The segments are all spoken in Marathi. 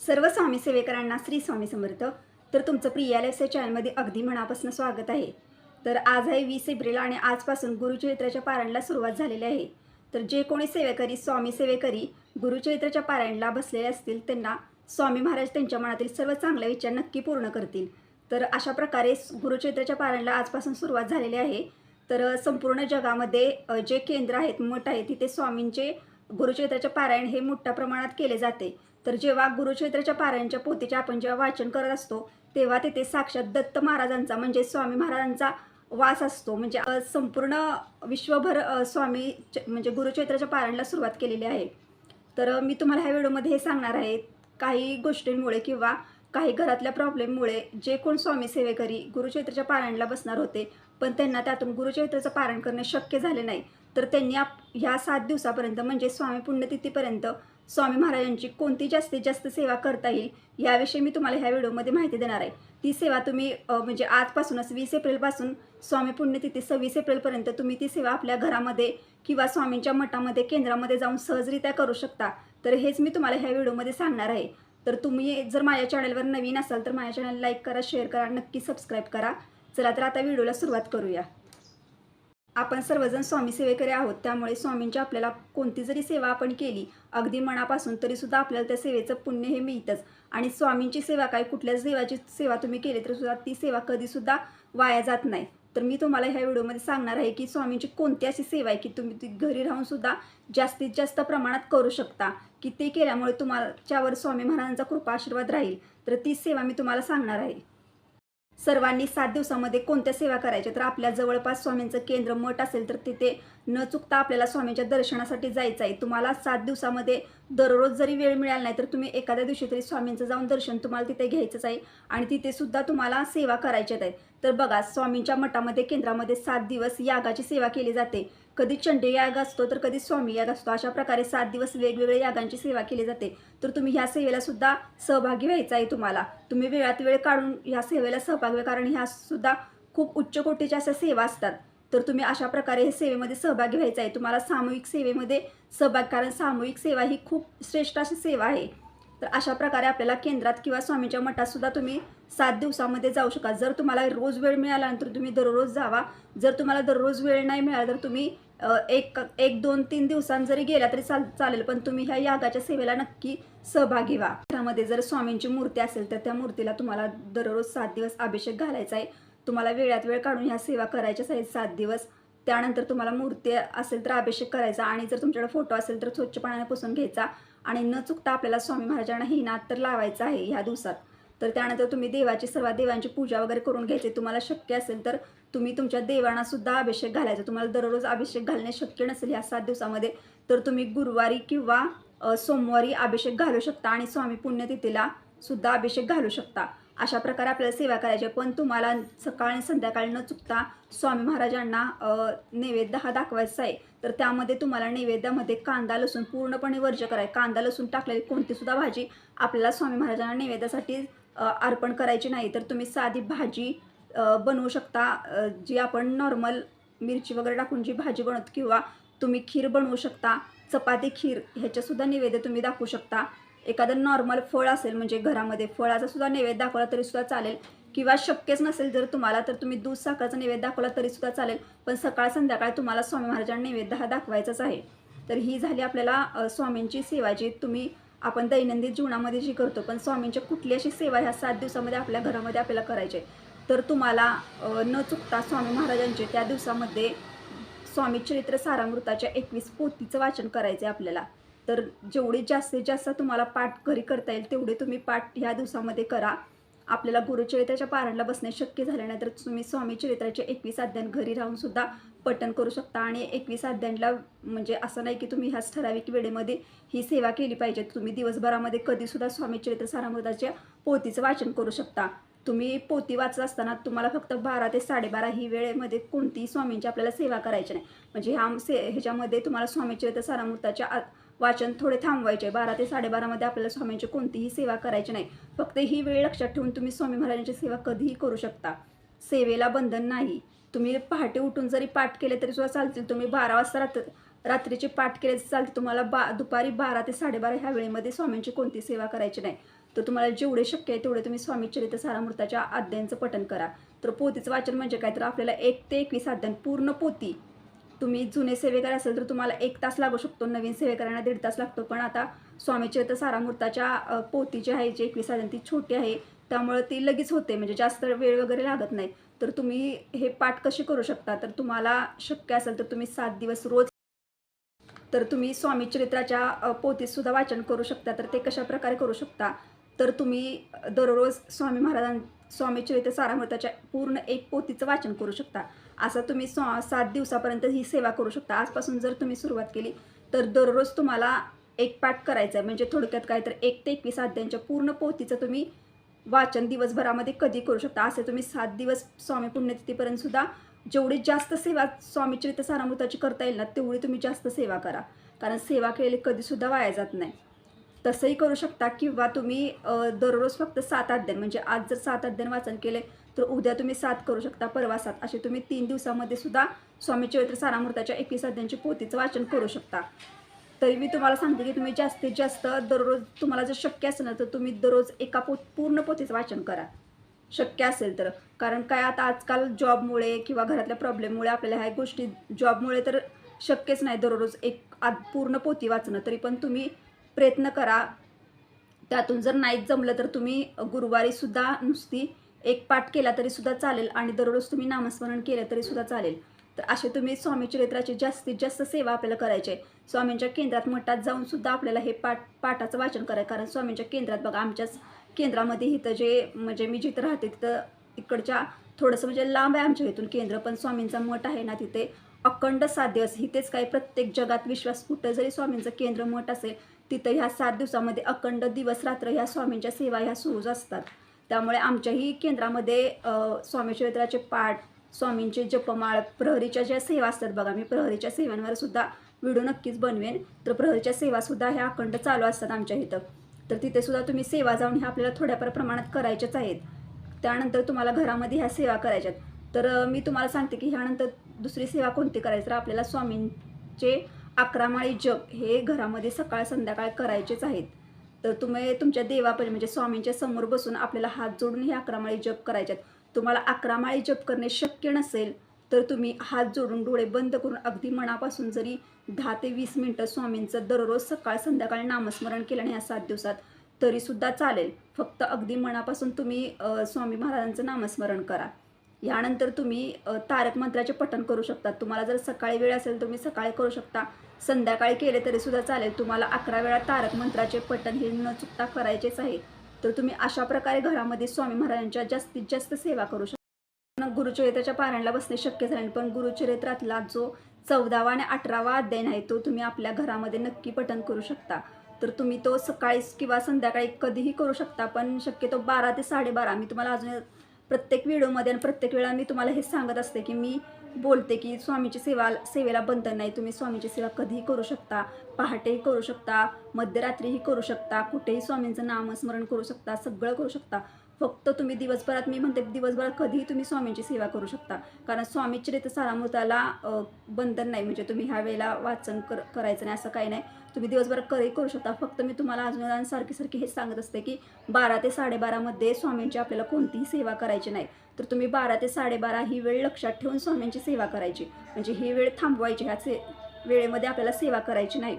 सर्व स्वामी सेवेकरांना श्री स्वामी समर्थ. तर तुमचं प्रिया लाईफ या चॅनलमध्ये अगदी मनापासून स्वागत आहे. तर आज आहे वीस एप्रिल आणि आजपासून गुरुचरित्राच्या पारायणला सुरुवात झालेली आहे. तर जे कोणी सेवेकरी स्वामी सेवेकरी गुरुचरित्राच्या पारायणला बसलेले असतील त्यांना स्वामी महाराज त्यांच्या मनातील सर्व चांगले विचार नक्की पूर्ण करतील. तर अशा प्रकारे गुरुचरित्राच्या पारायणला आजपासून सुरुवात झालेली आहे. तर संपूर्ण जगामध्ये जे केंद्र आहेत मठ आहे तिथे स्वामींचे गुरुचरित्राचे पारायण हे मोठ्या प्रमाणात केले जाते. तर जेव्हा गुरुचरित्राच्या पारायणच्या पोथीचे आपण जेव्हा वाचन करत असतो तेव्हा तिथे साक्षात दत्त महाराजांचा म्हणजे स्वामी महाराजांचा वास असतो. म्हणजे संपूर्ण विश्वभर स्वामी म्हणजे गुरुचरित्राच्या पारायणला सुरुवात केलेली आहे. तर मी तुम्हाला ह्या व्हिडिओमध्ये हे सांगणार आहे काही गोष्टींमुळे किंवा काही घरातल्या प्रॉब्लेममुळे जे कोण स्वामी सेवेकरी गुरुचरित्राच्या पारायणला बसणार होते पण त्यांना त्यातून गुरुचरित्राचं पारायण करणे शक्य झाले नाही. तर त्यांनी आप ह्या सात दिवसापर्यंत म्हणजे स्वामी पुण्यतिथीपर्यंत स्वामी महाराजांची कोणती जास्तीत जास्त सेवा करता येईल याविषयी मी तुम्हाला ह्या व्हिडिओमध्ये माहिती देणार आहे. ती सेवा तुम्ही म्हणजे आजपासूनच वीस एप्रिलपासून स्वामी पुण्यतिथी सव्वीस एप्रिलपर्यंत तुम्ही ती सेवा आपल्या घरामध्ये किंवा स्वामींच्या मठामध्ये केंद्रामध्ये जाऊन सहजरित्या करू शकता. तर हेच मी तुम्हाला ह्या व्हिडिओमध्ये सांगणार आहे. तर तुम्ही जर माझ्या चॅनलवर नवीन असाल तर माझ्या चॅनल लाईक करा शेअर करा नक्की सबस्क्राईब करा. चला तर आता व्हिडिओला सुरुवात करूया. आपण सर्वजण स्वामी सेवेकरी आहोत. त्यामुळे स्वामींची आपल्याला कोणती जरी सेवा आपण केली अगदी मनापासून तरीसुद्धा आपल्याला त्या सेवेचं पुण्य हे मिळतंच. आणि स्वामींची सेवा काय कुठल्याच देवाची सेवा तुम्ही केली तर सुद्धा ती सेवा कधीसुद्धा वाया जात नाही. तर मी तुम्हाला ह्या व्हिडिओमध्ये सांगणार आहे की स्वामींची कोणती अशी सेवा आहे की तुम्ही ती घरी राहूनसुद्धा जास्तीत जास्त प्रमाणात करू शकता. की ते केल्यामुळे तुम्हाच्यावर स्वामी महाराजांचा कृपा आशीर्वाद राहील. तर ती सेवा मी तुम्हाला सांगणार आहे. सर्वांनी सात दिवसामध्ये कोणत्या सेवा करायच्या? तर आपल्या जवळपास स्वामींचं केंद्र मठ असेल तर तिथे न चुकता आपल्याला स्वामींच्या दर्शनासाठी जायचं आहे. तुम्हाला सात दिवसामध्ये दररोज जरी वेळ मिळाला नाही तर तुम्ही एखाद्या दिवशी तरी स्वामींचं जाऊन दर्शन तुम्हाला तिथे घ्यायचंच आहे आणि तिथे सुद्धा तुम्हाला सेवा करायच्यात आहे तर बघा स्वामींच्या मठामध्ये केंद्रामध्ये सात दिवस यागाची सेवा केली जाते. कधी चंडी याग असतो तर कधी स्वामी याग असतो. अशा प्रकारे सात दिवस वेगवेगळ्या यागांची सेवा केली जाते. तर तुम्ही ह्या सेवेला सुद्धा सहभागी व्हायचा आहे तुम्हाला. तुम्ही वेळात वेळ काढून ह्या सेवेला सहभागी व्हा कारण ह्या सुद्धा खूप उच्च कोटीच्या अशा सेवा असतात. तर तुम्ही अशा प्रकारे हे सेवेमध्ये सहभागी व्हायचा आहे. तुम्हाला सामूहिक सेवेमध्ये सहभाग कारण सामूहिक सेवा ही खूप श्रेष्ठ अशी सेवा आहे. तर अशा प्रकारे आपल्याला केंद्रात किंवा स्वामीच्या मठातसुद्धा तुम्ही सात दिवसामध्ये जाऊ शका जर तुम्हाला रोज वेळ मिळाल्यानंतर तुम्ही दररोज जावा. जर तुम्हाला दररोज वेळ नाही मिळाला तर तुम्ही एक एक दोन तीन दिवसां जरी गेला तरी चाल चालेल पण तुम्ही ह्या यागाच्या सेवेला नक्की सहभागी व्हा. त्यामध्ये जर स्वामींची मूर्ती असेल तर त्या मूर्तीला तुम्हाला दररोज सात दिवस अभिषेक घालायचा आहे. तुम्हाला वेळात वेळ काढून ह्या सेवा करायच्याच आहेत. सात दिवस त्यानंतर तुम्हाला मूर्ती असेल तर अभिषेक करायचा आणि जर तुमच्याकडे फोटो असेल तर स्वच्छ पाण्याने पुसून घ्यायचा. आणि न चुकता आपल्याला स्वामी महाराजांना ही नाद तर लावायचा आहे ह्या दिवसात. तर त्यानंतर तुम्ही देवाची सर्व देवांची पूजा वगैरे करून घ्यायची. तुम्हाला शक्य असेल तर तुम्ही तुमच्या देवांना सुद्धा अभिषेक घालायचा. तुम्हाला दररोज अभिषेक घालणे शक्य नसेल ह्या सात दिवसामध्ये तर तुम्ही गुरुवारी किंवा सोमवारी अभिषेक घालू शकता आणि स्वामी पुण्यतिथीला सुद्धा अभिषेक घालू शकता. अशा प्रकारे आपल्याला सेवा करायची आहे. पण तुम्हाला सकाळ आणि संध्याकाळी न चुकता स्वामी महाराजांना नैवेद्य हा दाखवायचा आहे. तर त्यामध्ये तुम्हाला नैवेद्यामध्ये कांदा लसूण पूर्णपणे वर्ज कराय कांदा लसूण टाकलेली कोणतीसुद्धा भाजी आपल्याला स्वामी महाराजांना नैवेद्यासाठी अर्पण करायची नाही. तर तुम्ही साधी भाजी बनवू शकता. जी आपण नॉर्मल मिरची वगैरे टाकून जी भाजी बनवतो किंवा तुम्ही खीर बनवू शकता. चपाती खीर ह्याच्यासुद्धा नैवेद्य तुम्ही दाखवू शकता. एखादं नॉर्मल फळ असेल म्हणजे घरामध्ये फळाचा सुद्धा नैवेद्य दाखवला तरी सुद्धा चालेल. किंवा शक्यच नसेल जर तुम्हाला तर तुम्ही दूध साखरचा नैवेद्य दाखवला तरी सुद्धा चालेल. पण सकाळ संध्याकाळ तुम्हाला स्वामी महाराजांना नैवेद्य हा दाखवायचाच आहे. तर ही झाली आपल्याला स्वामींची सेवा जी तुम्ही आपण दैनंदिन जीवनामध्ये जी करतो पण स्वामींच्या कुठली अशी सेवा ह्या सात दिवसामध्ये आपल्या घरामध्ये आपल्याला करायची आहे? तर तुम्हाला न चुकता स्वामी महाराजांचे त्या दिवसामध्ये स्वामी चरित्र सारामृताच्या एकवीस पोथीचं वाचन करायचं आहे आपल्याला. तर जेवढे जास्तीत जास्त तुम्हाला पाठ घरी करता येईल तेवढे तुम्ही पाठ ह्या दिवसामध्ये करा. आपल्याला गुरुचरित्राच्या पारायणला बसणे शक्य झाले नाही तर तुम्ही स्वामी चरित्राचे एकवीस अध्यान घरी राहूनसुद्धा पठन पठण करू शकता. आणि एकवीस अध्यानला म्हणजे असं नाही की तुम्ही ह्याच ठराविक वेळेमध्ये ही सेवा केली पाहिजे. तुम्ही दिवसभरामध्ये कधीसुद्धा स्वामी चरित्र सारामृताच्या पोतीचं वाचन करू शकता. तुम्ही पोती वाचत असताना तुम्हाला फक्त बारा ते साडेबारा ही वेळेमध्ये कोणतीही स्वामींची आपल्याला सेवा करायची नाही. म्हणजे ह्या से ह्याच्यामध्ये तुम्हाला स्वामी चरित्र सारामृताच्या वाचन थोडे थांबवायचे. बारा ते साडेबारामध्ये आपल्याला स्वामींची कोणतीही सेवा करायची नाही. फक्त ही वेळ लक्षात ठेवून तुम्ही स्वामी महाराजांची सेवा कधीही करू शकता. सेवेला बंधन नाही. तुम्ही पहाटे उठून जरी पाठ केले तरी सुद्धा चालतील. तुम्ही बारा वाजता रात्र रात्रीचे पाठ केले चालते तुम्हाला बा दुपारी बारा ते साडेबारा ह्या वेळेमध्ये स्वामींची कोणती सेवा करायची नाही. तर तुम्हाला जेवढे शक्य आहे तेवढे तुम्ही स्वामी चरित्र सारामृताच्या अध्यायांचं पठण करा. तर पोतीचं वाचन म्हणजे काय? तर आपल्याला एक ते एकवीस अध्याय पूर्ण पोती तुम्ही जुने सेवेकर असेल तर तुम्हाला एक तास लागू शकतो नवीन सेवेकरांना दीड तास लागतो. पण आता स्वामी तर सारामूर्ताच्या पोती जी आहे जी एकवीस अध्याय ती छोटी आहे त्यामुळे ती लगेच होते. म्हणजे जास्त वेळ वगैरे लागत नाही. तर तुम्ही हे पाठ कसे करू शकता? तर तुम्हाला शक्य असेल तर तुम्ही सात दिवस रोज तर तुम्ही स्वामी चरित्राच्या पोतीसुद्धा वाचन करू शकता. तर ते कशा प्रकारे करू शकता? तर तुम्ही दररोज स्वामी महाराजां स्वामी चरित सारामृताच्या पूर्ण एक पोतीचं वाचन करू शकता. असं तुम्ही स्व सात दिवसापर्यंत ही सेवा करू शकता. आजपासून जर तुम्ही सुरुवात केली तर दररोज तुम्हाला एक पाठ करायचं आहे म्हणजे थोडक्यात काय तर एक ते एकवीस अध्यायांच्या पूर्ण पोतीचं तुम्ही वाचन दिवसभरामध्ये कधी करू शकता. असे तुम्ही सात दिवस स्वामी पुण्यतिथीपर्यंत सुद्धा जेवढी जास्त सेवा स्वामी चरित्र सारामृताची करता येईल ना तेवढी तुम्ही जास्त सेवा करा. कारण सेवा केलेली कधीसुद्धा वाया जात नाही. तसंही करू शकता किंवा तुम्ही दररोज फक्त सात अध्ययन म्हणजे आज जर सात अध्ययन वाचन केले तर उद्या तुम्ही सात करू शकता परवा सात. असे तुम्ही तीन दिवसामध्ये सुद्धा स्वामी चरित्र सारामृताच्या एकवीस अध्यायांची पोतीचं वाचन करू शकता. तरी मी तुम्हाला सांगते की तुम्ही जास्तीत जास्त दररोज तुम्हाला जर शक्य असेल ना तर तुम्ही दररोज एका पो पूर्ण पोथीचं वाचन करा. शक्य असेल तर. कारण काय आता आजकाल जॉबमुळे किंवा घरातल्या प्रॉब्लेममुळे आपल्याला ह्या गोष्टी जॉबमुळे तर शक्यच नाही दररोज एक आद पूर्ण पोथी वाचणं. तरी पण तुम्ही प्रयत्न करा. त्यातून जर नाहीच जमलं तर तुम्ही गुरुवारीसुद्धा नुसती एक पाठ केला तरीसुद्धा चालेल आणि दररोज तुम्ही नामस्मरण केलं तरीसुद्धा चालेल. तर असे तुम्ही स्वामी चरित्राची जास्तीत जास्त सेवा आपल्याला करायची आहे. स्वामींच्या केंद्रात मठात जाऊन सुद्धा आपल्याला हे पाठ पाठाचं वाचन करायचं कारण स्वामींच्या केंद्रात बघा आमच्याच केंद्रामध्ये इथं जे म्हणजे मी जिथं राहते तिथं तिकडच्या थोडंसं म्हणजे लांब आहे आमच्या इथून केंद्र पण स्वामींचा मठ आहे ना तिथे अखंड सात दिवस इथेच काही प्रत्येक जगात विश्वास कुठं जरी स्वामींचं केंद्र मठ असेल तिथं ह्या सात दिवसामध्ये अखंड दिवस रात्र ह्या स्वामींच्या सेवा ह्या सुरूच असतात. त्यामुळे आमच्याही केंद्रामध्ये स्वामी चरित्राचे पाठ स्वामींचे जपमाळ प्रहरीच्या ज्या सेवा असतात बघा मी प्रहरीच्या सेवांवर सुद्धा व्हिडिओ नक्कीच बनवेन. तर प्रहरीच्या सेवासुद्धा ह्या अखंड चालू असतात आमच्या इथं. तर तिथेसुद्धा तुम्ही सेवा जाऊन ह्या आपल्याला थोड्याफार प्रमाणात करायच्याच आहेत. त्यानंतर तुम्हाला घरामध्ये ह्या सेवा करायच्यात. तर मी तुम्हाला सांगते की ह्यानंतर दुसरी सेवा कोणती करायची? तर आपल्याला स्वामींचे अकरा माळी जप हे घरामध्ये सकाळ संध्याकाळ करायचेच आहेत. तर तुम्ही तुमच्या देवापर्यंत म्हणजे स्वामींच्या समोर बसून आपल्याला हात जोडून हे अकरा माळी जप करायच्यात तुम्हाला अकरा माळी जप करणे शक्य नसेल तर तुम्ही हात जोडून डोळे बंद करून अगदी मनापासून जरी दहा ते वीस मिनटं स्वामींचं दररोज सकाळ संध्याकाळी नामस्मरण केलं नाही या सात दिवसात तरीसुद्धा चालेल. फक्त अगदी मनापासून तुम्ही स्वामी महाराजांचं नामस्मरण करा. यानंतर तुम्ही तारक मंत्राचे पठण करू शकता. तुम्हाला जर सकाळी वेळ असेल तुम्ही सकाळी करू शकता. संध्याकाळी केले तरी सुद्धा चालेल. तुम्हाला अकरा वेळा तारक मंत्राचे पठण हे न चुकता करायचेच आहे. तर तुम्ही अशा प्रकारे घरामध्ये स्वामी महाराजांच्या जास्तीत जास्त सेवा करू शकता गुरुचरित्राच्या पारायणला बसणे शक्य झाले पण गुरुचरित्रातला जो चौदावा आणि अठरावा अध्ययन आहे तो तुम्ही आपल्या घरामध्ये नक्की पठण करू शकता. तर तुम्ही तो सकाळी किंवा संध्याकाळी कधीही करू शकता पण शक्यतो बारा ते साडेबारा. मी तुम्हाला अजून प्रत्येक व्हिडिओमध्ये आणि प्रत्येक वेळा मी तुम्हाला हे सांगत असते की मी बोलते की स्वामीची सेवा सेवेला बंधन नाही. तुम्ही स्वामीची सेवा कधीही करू शकता पहाटेही करू शकता मध्यरात्रीही करू शकता कुठेही स्वामींचं नामस्मरण करू शकता सगळं करू शकता. फक्त तुम्ही दिवसभरात मी म्हणते दिवसभरात कधीही तुम्ही स्वामींची सेवा करू शकता. कारण स्वामी चरित्र सारामृताला बंधन नाही. म्हणजे तुम्ही ह्या वेळेला वाचन कर करायचं नाही असं काही नाही. तुम्ही दिवसभर कधीही करू शकता. फक्त मी तुम्हाला अजून सारखी सारखी हे सांगत असते की बारा ते साडेबारामध्ये स्वामींची आपल्याला कोणतीही सेवा करायची नाही. तर तुम्ही बारा ते साडेबारा ही वेळ लक्षात ठेवून स्वामींची सेवा करायची. म्हणजे ही वेळ थांबवायची. ह्या से वेळेमध्ये आपल्याला सेवा करायची नाही.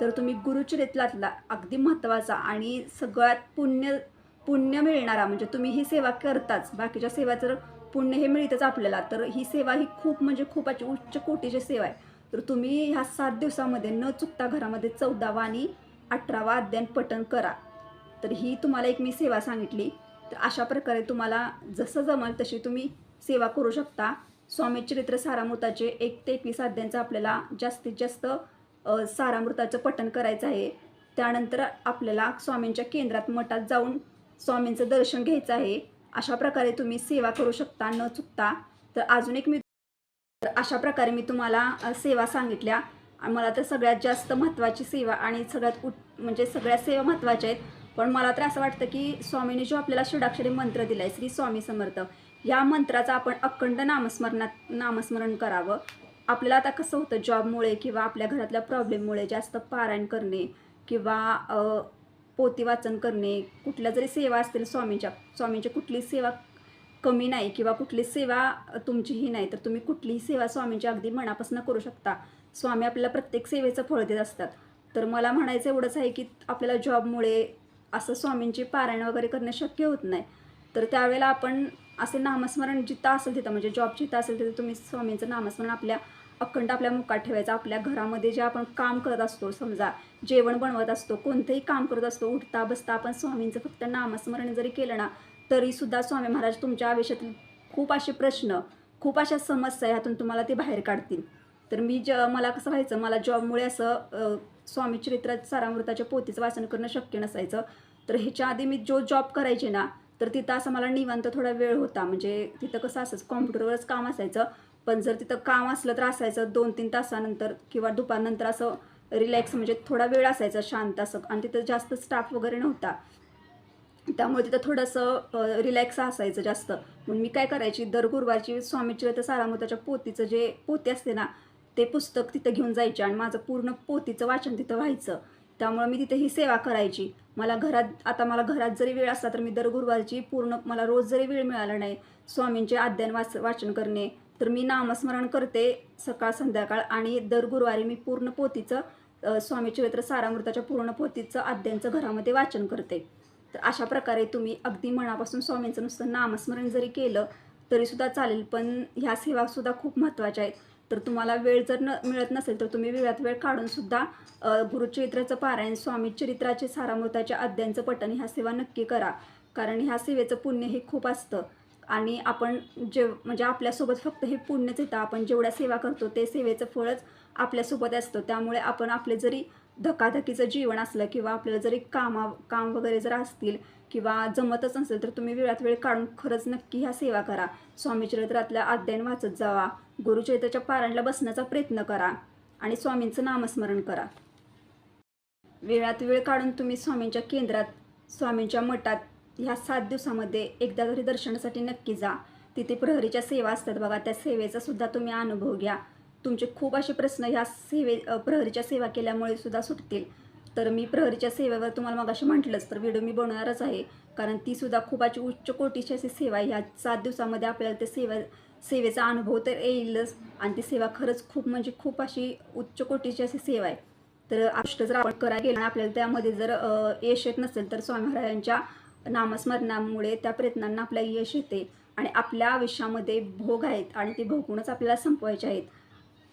तर तुम्ही गुरुचरित्रातला अगदी महत्त्वाचा आणि सगळ्यात पुण्य पुण्य मिळणारा म्हणजे तुम्ही ही सेवा करताच. बाकीच्या सेवा जर पुण्य हे मिळतंच आपल्याला तर ही सेवा ही खूप म्हणजे खूपच उच्च कोटीची सेवा आहे. तर तुम्ही ह्या सात दिवसामध्ये न चुकता घरामध्ये चौदावा आणि अठरावा अध्ययन पठण करा. तर ही तुम्हाला एक मी सेवा सांगितली. तर अशा प्रकारे तुम्हाला जसं जमल तशी तुम्ही सेवा करू शकता. स्वामी चरित्र सारामृताचे एक ते एकवीस अध्यायांचं आपल्याला जास्तीत जास्त सारामृताचं पठण करायचं आहे. त्यानंतर आपल्याला स्वामींच्या केंद्रात मठात जाऊन स्वामींचं दर्शन घ्यायचं आहे. अशा प्रकारे तुम्ही सेवा करू शकता न चुकता. तर अजून एक मी तर अशा प्रकारे मी तुम्हाला सेवा सांगितल्या. आणि मला तर सगळ्यात जास्त महत्त्वाची सेवा आणि सगळ्यात उठ म्हणजे सगळ्या सेवा महत्त्वाच्या आहेत. पण मला तर असं वाटतं की स्वामीने जो आपल्याला षडाक्षरी मंत्र दिला आहे श्री स्वामी समर्थ या मंत्राचा आपण अखंड नामस्मरणात नामस्मरण करावं. आपल्याला आता कसं होतं जॉबमुळे किंवा आपल्या घरातल्या प्रॉब्लेममुळे जास्त पारायण करणे किंवा पोती वाचन करणे कुठल्या जरी सेवा असतील स्वामींच्या स्वामींची कुठली सेवा कमी नाही किंवा कुठली सेवा तुमचीही नाही तर तुम्ही कुठलीही सेवा स्वामींची अगदी मनापासून करू शकता. स्वामी आपल्याला प्रत्येक सेवेचं फळ देत असतात. तर मला म्हणायचं एवढंच आहे की आपल्याला जॉबमुळे असं स्वामींची पारायण वगैरे करणे शक्य होत नाही. तर त्यावेळेला आपण असे नामस्मरण जिथं असेल तिथं म्हणजे जॉब जिथं असेल तिथं तुम्ही स्वामींचं नामस्मरण आपल्या अखंड आपल्या मुखात ठेवायचं. आपल्या घरामध्ये जे आपण काम करत असतो समजा जेवण बनवत असतो कोणतंही काम करत असतो उठता बसता आपण स्वामींचं फक्त नामस्मरण जरी केलं ना तरीसुद्धा स्वामी महाराज तुमच्या आयुष्यातील खूप असे प्रश्न खूप अशा समस्या ह्यातून तुम्हाला ते बाहेर काढतील. तर मी ज मला कसं व्हायचं मला जॉबमुळे असं स्वामी चरित्र सारामृताच्या पोतीचं वाचन करणं शक्य नसायचं. तर ह्याच्या आधी मी जो जॉब करायचे ना तर तिथं असं मला निवांत थोडा वेळ होता. म्हणजे तिथं कसं असं कॉम्प्युटरवरच काम असायचं. पण जर तिथं काम असलं तर असायचं दोन तीन तासानंतर किंवा दुपारनंतर असं रिलॅक्स म्हणजे थोडा वेळ असायचा शांत असं. आणि तिथं जास्त स्टाफ वगैरे नव्हता. त्यामुळे तिथं थोडंसं रिलॅक्स असायचं जास्त. म्हणून मी काय करायची दर गुरुवारची स्वामी तर सारामृताच्या पोतीचं जे पोती असते ना ते पुस्तक तिथं घेऊन जायचे आणि माझं पूर्ण पोतीचं वाचन तिथं व्हायचं. त्यामुळे मी तिथे ही सेवा करायची. मला घरात आता मला घरात जरी वेळ असला तर मी दर गुरुवारची पूर्ण मला रोज जरी वेळ मिळाला नाही स्वामींचे अध्ययन वाच वाचन करणे तर मी नामस्मरण करते सकाळ संध्याकाळ आणि दर गुरुवारी मी पूर्ण पोतीचं स्वामी चरित्र सारामृताच्या पूर्ण पोतीचं आद्यांचं घरामध्ये वाचन करते. तर अशा प्रकारे तुम्ही अगदी मनापासून स्वामींचं नुसतं नामस्मरण जरी केलं तरीसुद्धा चालेल पण ह्या सेवासुद्धा खूप महत्त्वाच्या आहेत. तर तुम्हाला वेळ जर न मिळत नसेल तर तुम्ही वेळात वेळ काढूनसुद्धा गुरुचरित्राचं पारायण स्वामी चरित्राचे सारामृताच्या आद्यांचं पठण ह्या सेवा नक्की करा. कारण ह्या सेवेचं पुण्य हे खूप असतं. आणि आपण जे म्हणजे आपल्यासोबत फक्त हे पुण्यच येतं आपण जेवढ्या सेवा करतो ते सेवेचं फळच आपल्यासोबत असतं. त्यामुळे आपण आपले जरी धकाधकीचं जीवन असलं किंवा आपल्याला जरी कामा काम वगैरे जर असतील किंवा जमतच नसेल तर तुम्ही वेळात वेळ काढून खरंच नक्की ह्या सेवा करा. स्वामी चरित्रातल्या अध्ययन वाचत जावा. गुरुचरित्राच्या पारायणला बसण्याचा प्रयत्न करा आणि स्वामींचं नामस्मरण करा. वेळात वेळ काढून तुम्ही स्वामींच्या केंद्रात स्वामींच्या मठात ह्या सात दिवसामध्ये एकदा तरी दर्शनासाठी नक्की जा. तिथे प्रहरीच्या सेवा असतात बघा त्या सेवेचा सुद्धा तुम्ही अनुभव घ्या. तुमचे खूप असे प्रश्न ह्या सेवे प्रहरीच्या सेवा केल्यामुळे सुद्धा सुटतील. तर मी प्रहरीच्या सेवेवर तुम्हाला मग अशी म्हटलंच तर व्हिडिओ मी बनवणारच आहे. कारण ती सुद्धा खूप अशी उच्च कोटीची अशी सेवा आहे. ह्या सात दिवसामध्ये आपल्याला ते सेवा सेवेचा अनुभव तर येईलच. आणि ती सेवा खरंच खूप म्हणजे खूप अशी उच्च कोटीची अशी सेवा आहे. तर अष्ट जर आपण करायला गेलं आणि आपल्याला त्यामध्ये जर यश येत नसेल तर स्वामी महाराजांच्या नामस्मरणामुळे त्या प्रयत्नांना आपल्या यश येते आणि आपल्या आयुष्यामध्ये भोग आहेत आणि ते भोगूनच आपल्याला संपवायचे आहेत.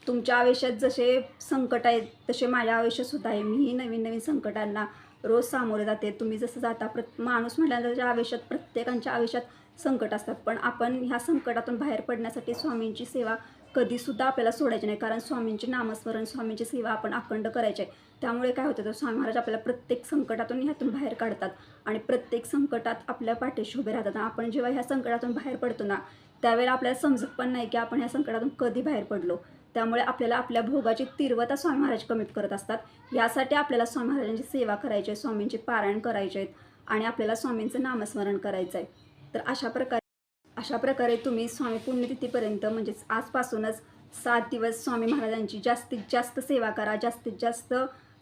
तुमच्या आयुष्यात जसे संकट आहेत तसे माझ्या आयुष्यात सुद्धा आहे. मीही नवीन नवीन संकटांना रोज सामोरे जाते. तुम्ही जसं जाता प्रत माणूस म्हटल्यानंतर आयुष्यात प्रत्येकांच्या आयुष्यात संकट असतात. पण आपण ह्या संकटातून बाहेर पडण्यासाठी स्वामींची सेवा कधीसुद्धा आपल्याला सोडायचे नाही. कारण स्वामींचे नामस्मरण स्वामींची सेवा आपण अखंड करायची आहे त्यामुळे काय होतं तर स्वामी महाराज आपल्याला प्रत्येक संकटातून ह्यातून बाहेर काढतात. आणि प्रत्येक संकटात आपल्या पाठीशी उभे राहतात. आणि आपण जेव्हा ह्या संकटातून बाहेर पडतो ना त्यावेळेला आपल्याला समजत पण नाही की आपण ह्या संकटातून कधी बाहेर पडलो. त्यामुळे आपल्याला आपल्या भोगाची तीव्रता स्वामी महाराज कमीत करत असतात. यासाठी आपल्याला स्वामी महाराजांची सेवा करायची आहे स्वामींचे पारायण करायचे आहेत. आणि आपल्याला स्वामींचं नामस्मरण करायचं आहे तर अशा प्रकारे अशा प्रकारे तुम्ही स्वामी पुण्यतिथीपर्यंत म्हणजेच आजपासूनच सात दिवस स्वामी महाराजांची जास्तीत जास्त सेवा करा जास्तीत जास्त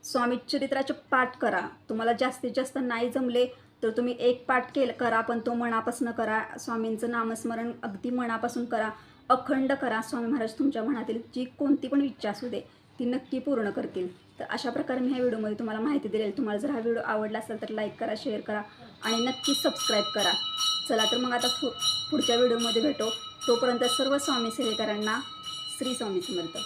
स्वामी चरित्राचे पाठ करा. तुम्हाला जास्तीत जास्त नाही जमले तर तुम्ही एक पाठ केल करा पण तो मनापासून करा. स्वामींचं नामस्मरण अगदी मनापासून करा. अखंड करा. स्वामी महाराज तुमच्या मनातील जी कोणती पण इच्छा असू दे ती नक्की पूर्ण करतील. तर अशा प्रकारे मी ह्या व्हिडिओमध्ये तुम्हाला माहिती दिलेली तुम्हाला जर हा व्हिडिओ आवडला असेल तर लाईक करा शेअर करा आणि नक्की सबस्क्राईब करा. चला तर मग आता पु पुढच्या व्हिडिओमध्ये भेटो. तोपर्यंत सर्व स्वामी सेवेकरांना श्री स्वामी समर्थ.